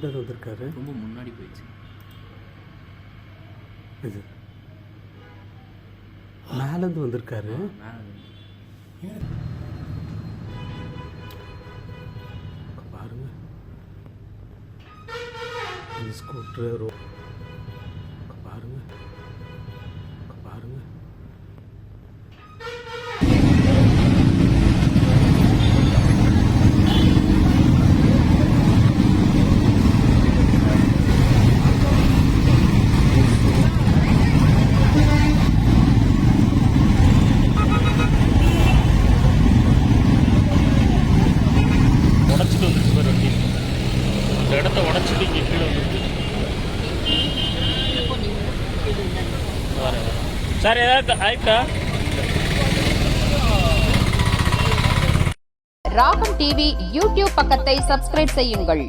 சைடாக வந்திருக்காரு. ரொம்ப முன்னாடி போயிடுச்சு. இது. மேலேருந்து வந்திருக்காரு. பாருங்க. ஸ்கூட்ரு ரோ பாருங்க. இந்த இடத்த உடச்சிட்டு இங்கே கீழே வந்துருக்கு சார் ஏதாவது ஆயிட்டா ராகம் டிவி யூடியூப் பக்கத்தை சப்ஸ்கிரைப் செய்யுங்கள்.